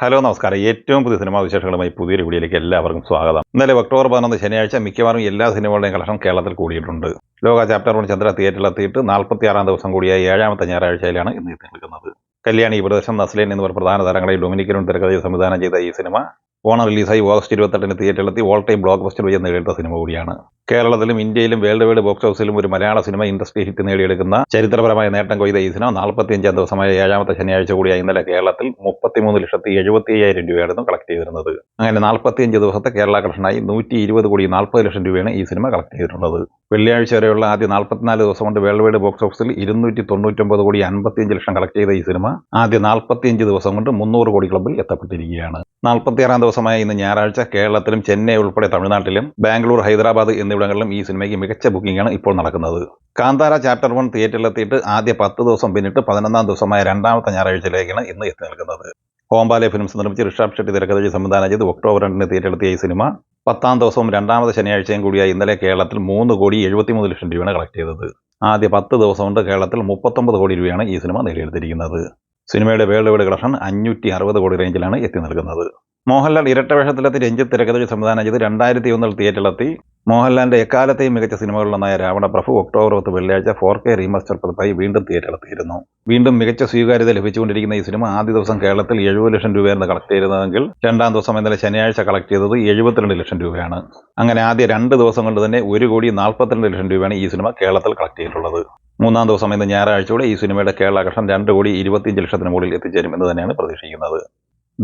Hello നമസ്കാരം. ഏറ്റവും പുതിയ സിനിമാ വിശേഷങ്ങളുമായി പുതിയൊരു വീഡിയോയിലേക്ക് എല്ലാവർക്കും സ്വാഗതം. ഇന്നലെ ഒക്ടോബർ പതിനൊന്ന് ശനിയാഴ്ച മിക്കവാറും എല്ലാ സിനിമകളുടെയും കളക്ഷൻ കേരളത്തിൽ കൂടിയിട്ടുണ്ട്. ലോക ചാപ്റ്റർ വൺ ചന്ദ്ര തിയേറ്ററിലെത്തിയിട്ട് നാൽപ്പത്തി ആറാം ദിവസം കൂടിയായ ഏഴാമത്തെ ഞായറാഴ്ചയിലാണ് ഇന്ന് എത്തി നിൽക്കുന്നത്. കല്യാണി പ്രദേശം നസ്ലേൻ എന്നിവർ പ്രധാന താരങ്ങളെ ഡൊമിനിക്കനും തിരക്കഥയിൽ സംവിധാനം ചെയ്ത ഈ സിനിമ ഓണം റിലീസായി ഓഗസ്റ്റ് ഇരുപത്തെട്ടിന് തിയേറ്ററിലെത്തി ഓൾ ടൈം ബ്ലോക്ക് ബസ്റ്റർ വിജയം നേടിയെടുത്ത സിനിമ കൂടിയാണ്. കേരളത്തിലും ഇന്ത്യയിലും വേൾഡ് വൈഡ് ബോക്സ് ഓഫീസിലും ഒരു മലയാള സിനിമ ഇൻഡസ്ട്രി ഹിറ്റ് നേടിയെടുക്കുന്ന ചരിത്രപരമായ നേട്ടം കൊയ്ത ഈ സിനിമ നാൽപ്പത്തിയഞ്ചാം ദിവസമായ ഏഴാമത്തെ ശനിയാഴ്ച കൂടിയായ ഇന്നലെ കേരളത്തിൽ മുപ്പത്തിമൂന്ന് ലക്ഷത്തി എഴുപത്തി അയ്യായിരം രൂപയായിരുന്നു കളക്ട് ചെയ്തിരുന്നത്. അങ്ങനെ നാൽപ്പത്തിയഞ്ച് ദിവസത്തെ കേരള കളക്ഷനായി നൂറ്റി ഇരുപത് കോടി നാൽപ്പത് ലക്ഷം രൂപയാണ് ഈ സിനിമ കളക്ട് ചെയ്തിട്ടുള്ളത്. വെള്ളിയാഴ്ച വരെയുള്ള ആദ്യ നാൽപ്പത്തിനാല് ദിവസം കൊണ്ട് വേൾഡ് വൈഡ് ബോക്സ് ഓഫീസിൽ ഇരുന്നൂറ്റി തൊണ്ണൂറ്റൊമ്പത് കോടി അൻപത്തിയഞ്ച് ലക്ഷം കളക്ട് ചെയ്ത ഈ സിനിമ ആദ്യ നാൽപ്പത്തിയഞ്ച് ദിവസം കൊണ്ട് മുന്നൂറ് കോടി ക്ലബിൽ എത്തപ്പെട്ടിരിക്കുകയാണ്. നാൽപ്പത്തിയാറാം ദിവസമായ ഇന്ന് ഞായറാഴ്ച കേരളത്തിലും ചെന്നൈ ഉൾപ്പെടെ തമിഴ്നാട്ടിലും ബാംഗ്ലൂർ ഹൈദരാബാദ് എന്നിവിടങ്ങളിലും ഈ സിനിമയ്ക്ക് മികച്ച ബുക്കിംഗാണ് ഇപ്പോൾ നടക്കുന്നത്. കാന്താര ചാപ്റ്റർ വൺ തിയേറ്ററിലെത്തിയിട്ട് ആദ്യ പത്ത് ദിവസം പിന്നിട്ട് പതിനൊന്നാം ദിവസമായ രണ്ടാമത്തെ ഞായറാഴ്ചയിലേക്കാണ് ഇന്ന് എത്തി നിൽക്കുന്നത്. ഓംബാലെ ഫിലിംസ് നിർമ്മിച്ച് ഋഷാബ് ഷെട്ടി തിരക്കഥയിൽ സംവിധാനം ചെയ്ത് ഒക്ടോബർ രണ്ടിന് തിയേറ്ററിലെത്തിയ ഈ സിനിമ പത്താം ദിവസവും രണ്ടാമത്തെ ശനിയാഴ്ചയും കൂടിയായി ഇന്നലെ കേരളത്തിൽ മൂന്ന് കോടി എഴുപത്തിമൂന്ന് ലക്ഷം രൂപയാണ് കളക്ട് ചെയ്തത്. ആദ്യ പത്ത് ദിവസം കൊണ്ട് കേരളത്തിൽ മുപ്പത്തൊമ്പത് കോടി രൂപയാണ് ഈ സിനിമ നേടിയെടുത്തിരിക്കുന്നത്. സിനിമയുടെ വേൾഡ് വൈഡ് കളക്ഷൻ അഞ്ഞൂറ്റി അറുപത് കോടി റേഞ്ചിലാണ് എത്തി നിൽക്കുന്നത്. മോഹൻലാൽ ഇരട്ടവേഷത്തിലെത്തി രഞ്ജിത്ത് തിരക്കഥയിൽ സംവിധാനം ചെയ്ത് രണ്ടായിരത്തി ഒന്നിൽ തിയേറ്ററിലെത്തി. മോഹൻലാലിന്റെ എക്കാലത്തെയും മികച്ച സിനിമകളിലൊന്നായ രാവണ രാവണപ്രഭു ഒക്ടോബർ പത്ത് വെള്ളിയാഴ്ച ഫോർ കെ റീമാസ്റ്റർ പതിപ്പായി വീണ്ടും തിയേറ്ററിലെത്തിയിരുന്നു വീണ്ടും മികച്ച സ്വീകാര്യത ലഭിച്ചുകൊണ്ടിരിക്കുന്ന ഈ സിനിമ ആദ്യ ദിവസം കേരളത്തിൽ എഴുപത് ലക്ഷം രൂപയായിരുന്നു കളക്ട് ചെയ്തതെങ്കിൽ രണ്ടാം ദിവസം ഇന്നലെ ശനിയാഴ്ച കളക്ട് ചെയ്തത് എഴുപത്തിരണ്ട് ലക്ഷം രൂപയാണ്. അങ്ങനെ ആദ്യ രണ്ട് ദിവസം കൊണ്ട് തന്നെ ഒരു കോടി നാൽപ്പത്തിരണ്ട് ലക്ഷം രൂപയാണ് ഈ സിനിമ കേരളത്തിൽ കളക്ട് ചെയ്തിട്ടുള്ളത്. മൂന്നാം ദിവസം ഇന്ന് ഞായറാഴ്ചയോടെ ഈ സിനിമയുടെ കേരള കക്ഷം രണ്ട് കോടി ഇരുപത്തിയഞ്ച് ലക്ഷത്തിന് മുകളിൽ എത്തിച്ചേരും എന്ന് തന്നെയാണ് പ്രതീക്ഷിക്കുന്നത്.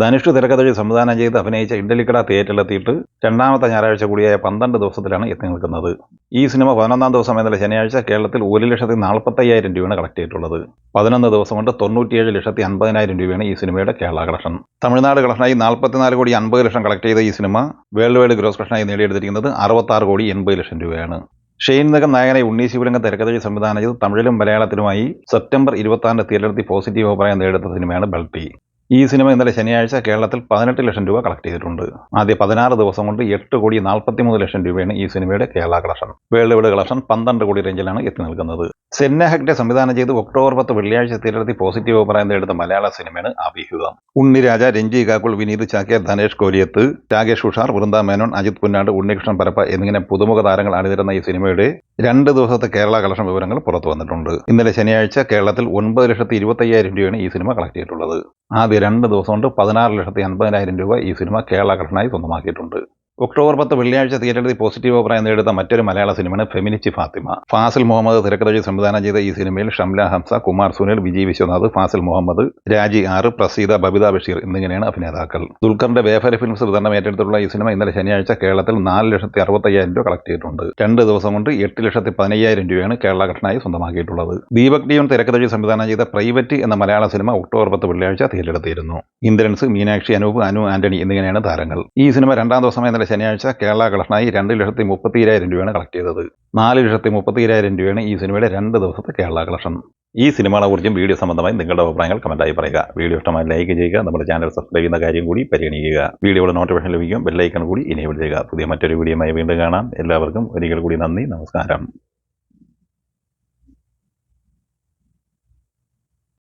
ധനുഷ് തിരക്കഥയിൽ സംവിധാനം ചെയ്ത് അഭിനയിച്ച ഇഡലിക്കട തിയേറ്ററിലെത്തിയിട്ട് രണ്ടാമത്തെ ഞായറാഴ്ച കൂടിയായ പന്ത്രണ്ട് ദിവസത്തിലാണ് എത്തി നിൽക്കുന്നത്. ഈ സിനിമ പതിനൊന്നാം ദിവസം ഇന്നലെ ശനിയാഴ്ച കേരളത്തിൽ ഒരു ലക്ഷത്തി നാൽപ്പത്തയ്യായിരം രൂപയാണ് കളക്ട് ചെയ്തിട്ടുള്ളത്. പതിനൊന്ന് ദിവസം കൊണ്ട് തൊണ്ണൂറ്റിയേഴ് ലക്ഷത്തി അൻപതിനായിരം രൂപയാണ് ഈ സിനിമയുടെ കേരള കളക്ഷൻ തമിഴ്നാട് കളക്ഷനായി നാൽപ്പത്തിനാല് കോടി അൻപത് ലക്ഷം കളക്ട് ചെയ്ത ഈ സിനിമ വേൾഡ് വൈഡ് ഗ്രോസ് കളക്ഷനായി നേടിയെടുത്തിരിക്കുന്നത് അറുപത്താറ് കോടി എൺപത് ലക്ഷം രൂപയാണ്. ഷെയ്ൻ നഗം നായകനെ ഉണ്ണി ശിവരംഗ തിരക്കഥയിൽ സംവിധാനം ചെയ്ത് തമിഴിലും മലയാളത്തിലുമായി സെപ്റ്റംബർ ഇരുപത്തി തിരഞ്ഞെടുത്തി പോസിറ്റീവ് അഭിപ്രായം നേടുന്ന സിനിമയാണ് ബൾട്ടി ഈ സിനിമ ഇന്നലെ ശനിയാഴ്ച കേരളത്തിൽ പതിനെട്ട് ലക്ഷം രൂപ കളക്ട് ചെയ്തിട്ടുണ്ട്. ആദ്യ പതിനാറ് ദിവസം കൊണ്ട് എട്ട് കോടി നാൽപ്പത്തിമൂന്ന് ലക്ഷം രൂപയാണ് ഈ സിനിമയുടെ Kerala collection. Worldwide collection പന്ത്രണ്ട് കോടി റേഞ്ചിലാണ് എത്തി നിൽക്കുന്നത്. സെന്ന ഹെഗ്ഡെ സംവിധാനം ചെയ്ത് ഒക്ടോബർ പത്ത് വെള്ളിയാഴ്ച തിയേറ്ററിൽ പോസിറ്റീവ് അഭിപ്രായം നേടുന്ന മലയാള സിനിമയാണ് അഭിഹിതം. ഉണ്ണിരാജ രഞ്ജി കാക്കുൾ വിനീത് ചാക്യ ധനേഷ് കോലിയത്ത് രാകേഷ് ഉഷാർ വൃന്ദ മേനോൻ അജിത് പുന്നാട് ഉണ്ണികൃഷ്ണൻ പരപ്പ എന്നിങ്ങനെ പുതുമുഖ താരങ്ങൾ അണിനിരുന്ന ഈ സിനിമയുടെ രണ്ട് ദിവസത്തെ കേരള കളക്ഷൻ വിവരങ്ങൾ പുറത്തു വന്നിട്ടുണ്ട്. ഇന്നലെ ശനിയാഴ്ച കേരളത്തിൽ ഒൻപത് ലക്ഷത്തി ഇരുപത്തയ്യായിരം രൂപയാണ് ഈ സിനിമ കളക്ട് ചെയ്തിട്ടുള്ളത്. ആദ്യ രണ്ട് ദിവസം കൊണ്ട് പതിനാറ് ലക്ഷത്തി അൻപതിനായിരം രൂപ ഈ സിനിമ കേരള കളക്ഷനായി സ്വന്തമാക്കിയിട്ടുണ്ട്. ഒക്ടോബർ പത്ത് വെള്ളിയാഴ്ച തിയേറ്ററിൽ പോസിറ്റീവ് അഭിപ്രായം നേടുന്ന മറ്റൊരു മലയാള സിനിമയാണ് ഫെമിനിച്ചി ഫാത്തിമ. ഫാസിൽ മുഹമ്മദ് തിരക്കഥയിൽ സംവിധാനം ചെയ്ത ഈ സിനിമയിൽ ഷംല ഹംസ കുമാർ സുനിൽ വിജയ് വിശ്വനാഥ് ഫാസിൽ മുഹമ്മദ് രാജി ആറ് പ്രസീത ബബിത ബഷീർ എന്നിങ്ങനെയാണ് അഭിനേതാക്കൾ. ദുൽഖറിന്റെ വേഫര ഫിലിംസ് വിതരണം ഏറ്റെടുത്തുള്ള ഈ സിനിമ ഇന്നലെ ശനിയാഴ്ച കേരളത്തിൽ നാല് ലക്ഷത്തി അറുപത്തയ്യായിരം രൂപ കളക്ട് ചെയ്തിട്ടുണ്ട്. രണ്ട് ദിവസം കൊണ്ട് എട്ട് ലക്ഷത്തി പതിനയ്യായിരം രൂപയാണ് കേരള ഘട്ടനായി സ്വന്തമാക്കിയിട്ടുള്ളത്. ദീപക് ഡിയോൺ തിരക്കഥയിൽ സംവിധാനം ചെയ്ത പ്രൈവറ്റ് എന്ന മലയാള സിനിമ ഒക്ടോബർ പത്ത് വെള്ളിയാഴ്ച തിയേറ്ററെടുത്തിരുന്നു ഇന്ദ്രൻസ് മീനാക്ഷി അനൂപ് അനു ആന്റണി എന്നിങ്ങനെയാണ് താരങ്ങൾ. ഈ സിനിമ രണ്ടാം ദിവസം ഇന്നലെ ശനിയാഴ്ച കേരള കളക്ഷനായി രണ്ട് ലക്ഷത്തി മുപ്പത്തിരായിരം രൂപയാണ് കളക്ട് ചെയ്തത്. നാല് ലക്ഷത്തി മുപ്പത്തിരായിരം രൂപയാണ് ഈ സിനിമയുടെ രണ്ട് ദിവസത്തെ കേരള കളക്ഷൻ. ഈ സിനിമകളെ കുറിച്ചും വീഡിയോ സംബന്ധമായി നിങ്ങളുടെ അഭിപ്രായങ്ങൾ കമന്റായി പറയുക. വീഡിയോ ഇഷ്ടമായി ലൈക്ക് ചെയ്യുക നമ്മുടെ ചാനൽ സബ്സ്ക്രൈബ് ചെയ്യുന്ന കാര്യം കൂടി പരിഗണിക്കുക. വീഡിയോയുടെ നോട്ടിഫിക്കേഷൻ ലഭിക്കും ബെല്ലൈക്കൺ കൂടി ഇനേബിൾ ചെയ്യുക. പുതിയ മറ്റൊരു വീഡിയോയുമായി വീണ്ടും കാണാം. എല്ലാവർക്കും ഒരിക്കൽ കൂടി നന്ദി നമസ്കാരം.